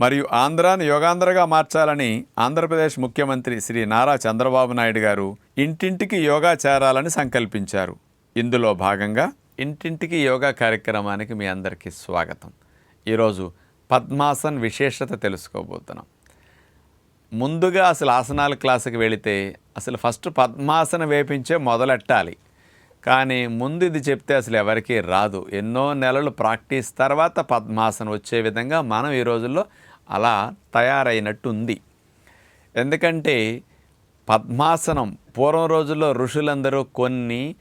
మరియు ఆంధ్రాను యోగాంధ్రగా మార్చాలని ఆంధ్రప్రదేశ్ ముఖ్యమంత్రి శ్రీ నారా చంద్రబాబు నాయుడు గారు ఇంటింటికి యోగా చేరాలని సంకల్పించారు. ఇందులో భాగంగా ఇంటింటికి యోగా కార్యక్రమానికి మీ అందరికీ స్వాగతం. ఈరోజు పద్మాసన్ విశేషత తెలుసుకోబోతున్నాం. ముందుగా అసలు ఆసనాల క్లాసుకి వెళితే అసలు ఫస్ట్ పద్మాసన వేపించే మొదలెట్టాలి. కానీ ముందు ఇది చెప్తే అసలు ఎవరికీ రాదు. ఎన్నో నెలలు ప్రాక్టీస్ తర్వాత పద్మాసనం వచ్చే విధంగా మనం ఈ రోజుల్లో అలా తయారైనట్టు ఉంది ఎందుకంటే పద్మాసనం పూర్వం రోజుల్లో ఋషులందరూ కొన్ని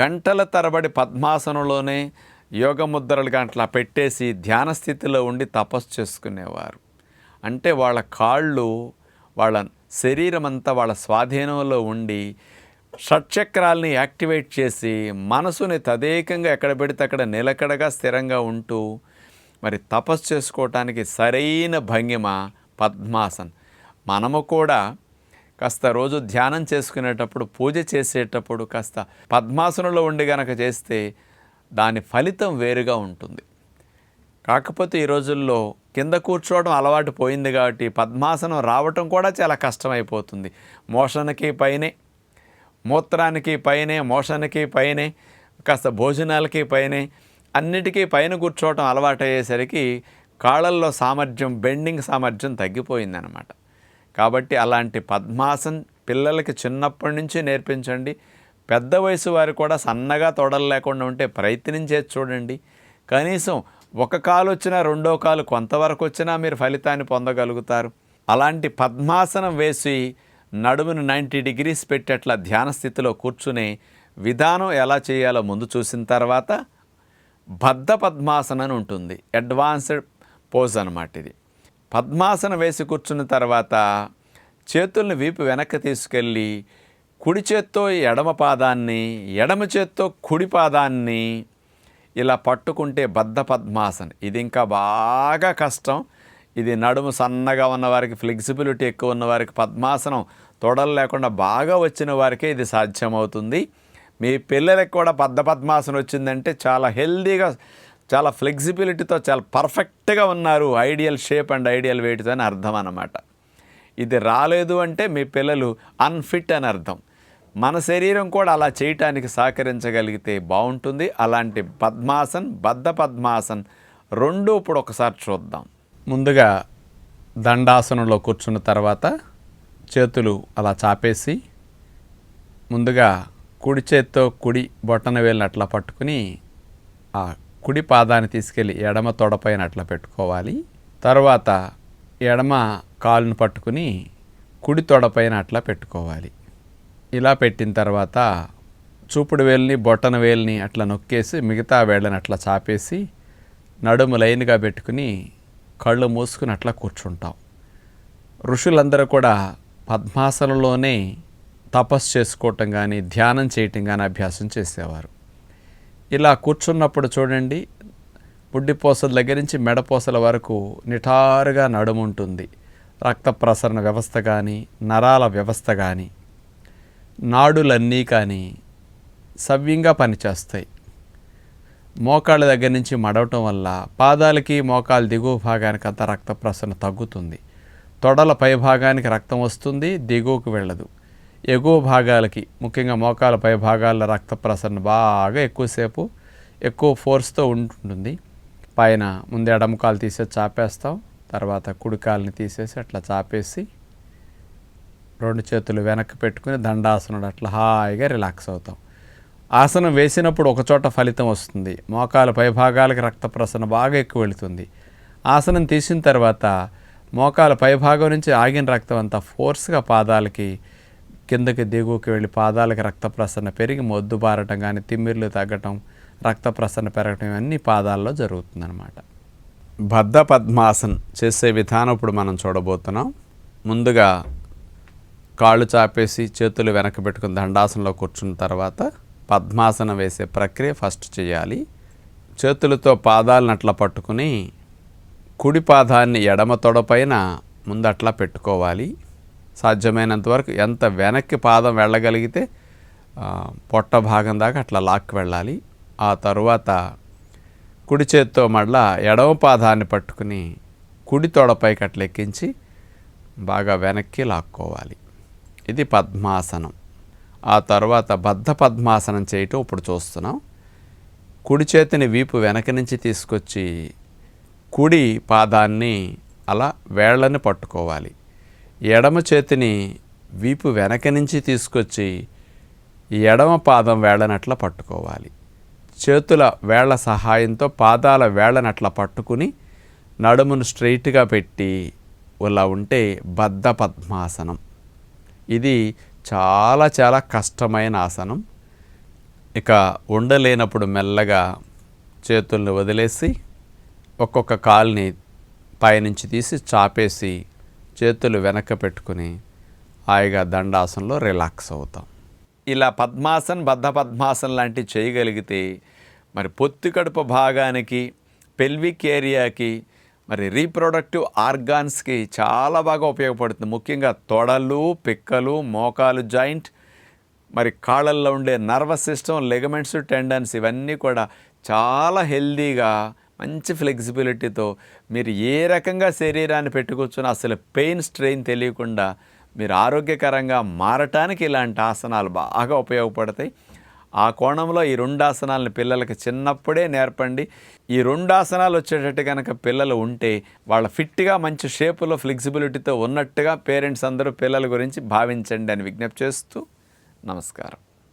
గంటల తరబడి పద్మాసనంలోనే యోగ ముద్రలుగా అట్లా పెట్టేసి ధ్యాన స్థితిలో ఉండి తపస్సు చేసుకునేవారు. అంటే వాళ్ళ కాళ్ళు వాళ్ళ శరీరం అంతా వాళ్ళ స్వాధీనంలో ఉండి షట్చక్రాల్ని యాక్టివేట్ చేసి మనసుని తదేకంగా ఎక్కడ పెడితే అక్కడ నిలకడగా స్థిరంగా ఉంటూ మరి తపస్సు చేసుకోవటానికి సరైన భంగిమ పద్మాసన్. మనము కూడా కాస్త రోజు ధ్యానం చేసుకునేటప్పుడు పూజ చేసేటప్పుడు కాస్త పద్మాసనంలో ఉండి గనక చేస్తే దాని ఫలితం వేరుగా ఉంటుంది. కాకపోతే ఈ రోజుల్లో కింద కూర్చోవడం అలవాటు పోయింది కాబట్టి పద్మాసనం రావటం కూడా చాలా కష్టమైపోతుంది. మోషన్కి పైనే మూత్రానికి పైనే మోషన్కి పైనే కాస్త భోజనాలకి పైనే అన్నిటికీ పైన కూర్చోవటం అలవాటయ్యేసరికి కాళ్ళల్లో సామర్థ్యం బెండింగ్ సామర్థ్యం తగ్గిపోయిందనమాట కాబట్టి అలాంటి పద్మాసన్ పిల్లలకి చిన్నప్పటి నుంచి నేర్పించండి. పెద్ద వయసు వారు కూడా సన్నగా తొడలు లేకుండా ఉంటే ప్రయత్నించే చూడండి. కనీసం ఒక కాలు వచ్చినా రెండో కాలు కొంతవరకు వచ్చినా మీరు ఫలితాన్ని పొందగలుగుతారు. అలాంటి పద్మాసనం వేసి నడుమును నైంటీ డిగ్రీస్ పెట్టేట్లా ధ్యాన స్థితిలో కూర్చునే విధానం ఎలా చేయాలో ముందు చూసిన తర్వాత బద్ధ పద్మాసనం అని ఉంటుంది. అడ్వాన్స్డ్ పోజ్ అనమాట ఇది. పద్మాసనం వేసి కూర్చున్న తర్వాత చేతుల్ని వీపు వెనక్కి తీసుకెళ్ళి కుడి చేత్తో ఎడమ పాదాన్ని ఎడమ చేత్తో కుడి పాదాన్ని ఇలా పట్టుకుంటే బద్ధ పద్మాసన్ ఇది ఇంకా బాగా కష్టం. ఇది నడుము సన్నగా ఉన్న వారికి ఫ్లెక్సిబిలిటీ ఎక్కువ ఉన్న వారికి పద్మాసనం తొడలు లేకుండా బాగా వచ్చిన వారికే ఇది సాధ్యమవుతుంది. మీ పిల్లలకు కూడా బద్ధ పద్మాసనం వచ్చిందంటే చాలా హెల్దీగా చాలా ఫ్లెక్సిబిలిటీతో చాలా పర్ఫెక్ట్గా ఉన్నారు. ఐడియల్ షేప్ అండ్ ఐడియల్ వెయిట్తో అని అర్థం అన్నమాట. ఇది రాలేదు అంటే మీ పిల్లలు అన్ఫిట్ అని అర్థం. మన శరీరం కూడా అలా చేయటానికి సహకరించగలిగితే బాగుంటుంది. అలాంటి పద్మాసన్ బద్ధ పద్మాసన్ రెండు ఇప్పుడు ఒకసారి చూద్దాం. ముందుగా దండాసనంలో కూర్చున్న తర్వాత చేతులు అలా చాపేసి ముందుగా కుడి చేత్తో కుడి బొట్టన వేలిని అట్లా పట్టుకుని ఆ కుడి పాదాన్ని తీసుకెళ్ళి ఎడమ తొడపైన అట్లా పెట్టుకోవాలి. తర్వాత ఎడమ కాలును పట్టుకుని కుడి తొడపైన అట్లా పెట్టుకోవాలి. ఇలా పెట్టిన తర్వాత చూపుడు వేలుని బొట్టన వేలుని అట్లా నొక్కేసి మిగతా వేళ్ళని అట్లా చాపేసి నడుము లైన్గా పెట్టుకుని కళ్ళు మూసుకుని అట్లా కూర్చుంటాం. ఋషులందరూ కూడా పద్మాసనంలోనే తపస్సు చేసుకోవటం కానీ ధ్యానం చేయటం కానీ అభ్యాసం చేసేవారు. ఇలా కూర్చున్నప్పుడు చూడండి బుడ్డిపోసల దగ్గర నుంచి మెడపోసల వరకు నిటారుగా నడుము ఉంటుంది. రక్త ప్రసరణ వ్యవస్థ కానీ నరాల వ్యవస్థ కానీ నాడులన్నీ కానీ సవ్యంగా పనిచేస్తాయి. మోకాళ్ళ దగ్గర నుంచి మడవటం వల్ల పాదాలకి మోకాలు దిగువ భాగానికి అంతా రక్త ప్రసరణ తగ్గుతుంది. తొడల పై భాగానికి రక్తం వస్తుంది దిగువకు వెళ్ళదు. ఎగువ భాగాలకి ముఖ్యంగా మోకాల పై భాగాల్లో రక్త ప్రసరణ బాగా ఎక్కువసేపు ఎక్కువ ఫోర్స్తో ఉంటుంటుంది. పైన ముందు ఎడమకాలు తీసేసి చాపేస్తాం తర్వాత కుడికాలని తీసేసి అట్లా చాపేసి రెండు చేతులు వెనక్కి పెట్టుకుని దండాసనం అట్లా హాయిగా రిలాక్స్ అవుతాం. ఆసనం వేసినప్పుడు ఒకచోట ఫలితం వస్తుంది. మోకాలు పైభాగాలకి రక్త ప్రసరణ బాగా ఎక్కువ వెళుతుంది. ఆసనం తీసిన తర్వాత మోకాల పైభాగం నుంచి ఆగిన రక్తం అంతా ఫోర్స్గా పాదాలకి కిందకి దిగువకి వెళ్ళి పాదాలకి రక్త ప్రసరణ పెరిగి మొద్దు బారటం కానీ తిమ్మిర్లు తగ్గటం రక్త ప్రసరణ పెరగటం ఇవన్నీ పాదాల్లో జరుగుతుందన్నమాట. బద్ధ పద్మాసన్ చేసే విధానం ఇప్పుడు మనం చూడబోతున్నాం. ముందుగా కాళ్ళు చాపేసి చేతులు వెనక్కి పెట్టుకుని దండాసనంలో కూర్చున్న తర్వాత పద్మాసనం వేసే ప్రక్రియ ఫస్ట్ చేయాలి. చేతులతో పాదాలను అట్లా పట్టుకుని కుడి పాదాన్ని ఎడమ తొడపైన ముందట్లా పెట్టుకోవాలి. సాధ్యమైనంత వరకు ఎంత వెనక్కి పాదం వెళ్ళగలిగితే పొట్ట భాగం దాకా అట్లా లాక్కి వెళ్ళాలి. ఆ తరువాత కుడి చేత్తో మళ్ళా ఎడవ పాదాన్ని పట్టుకుని కుడి తొడపైకి అట్లా ఎక్కించి బాగా వెనక్కి లాక్కోవాలి. ఇది పద్మాసనం. ఆ తర్వాత బద్ధ పద్మాసనం చేయటం ఇప్పుడు చూస్తున్నాం. కుడి చేతిని వీపు వెనక నుంచి తీసుకొచ్చి కుడి పాదాన్ని అలా వేళ్ళని పట్టుకోవాలి. ఎడమ చేతిని వీపు వెనక నుంచి తీసుకొచ్చి ఎడమ పాదం వేళ్ళనట్ల పట్టుకోవాలి. చేతుల వేళ్ళ సహాయంతో పాదాల వేళ్ళనట్ల పట్టుకుని నడుమును స్ట్రైట్గా పెట్టి ఇలా ఉంటే బద్ధ పద్మాసనం. ఇది చాలా చాలా కష్టమైన ఆసనం. ఇక ఉండలేనప్పుడు మెల్లగా చేతుల్ని వదిలేసి ఒక్కొక్క కాల్ని పైనుంచి తీసి చాపేసి చేతులు వెనక పెట్టుకుని హాయిగా దండాసనలో రిలాక్స్ అవుతాం. ఇలా పద్మాసన్ బద్ధ పద్మాసన్ లాంటివి చేయగలిగితే మరి పొత్తి కడుపు భాగానికి పెల్విక్ ఏరియాకి మరి రీప్రొడక్టివ్ ఆర్గాన్స్కి చాలా బాగా ఉపయోగపడుతుంది. ముఖ్యంగా తొడలు పిక్కలు మోకాలు జాయింట్ మరి కాళ్ళల్లో ఉండే నర్వస్ సిస్టమ్ లెగమెంట్స్ టెండన్స్ ఇవన్నీ కూడా చాలా హెల్దీగా మంచి ఫ్లెక్సిబిలిటీతో మీరు ఏ రకంగా శరీరాన్ని పెట్టుకొచ్చున్నా అసలు పెయిన్ స్ట్రెయిన్ తెలియకుండా మీరు ఆరోగ్యకరంగా మారటానికి ఇలాంటి ఆసనాలు బాగా ఉపయోగపడతాయి. ఆ కోణంలో ఈ రెండు ఆసనాలను పిల్లలకి చిన్నప్పుడే నేర్పండి. ఈ రెండు ఆసనాలు వచ్చేటట్టు కనుక పిల్లలు ఉంటే వాళ్ళ ఫిట్గా మంచి షేపులో ఫ్లెక్సిబిలిటీతో ఉన్నట్టుగా పేరెంట్స్ అందరూ పిల్లల గురించి భావించండి అని విజ్ఞప్తి చేస్తూ నమస్కారం.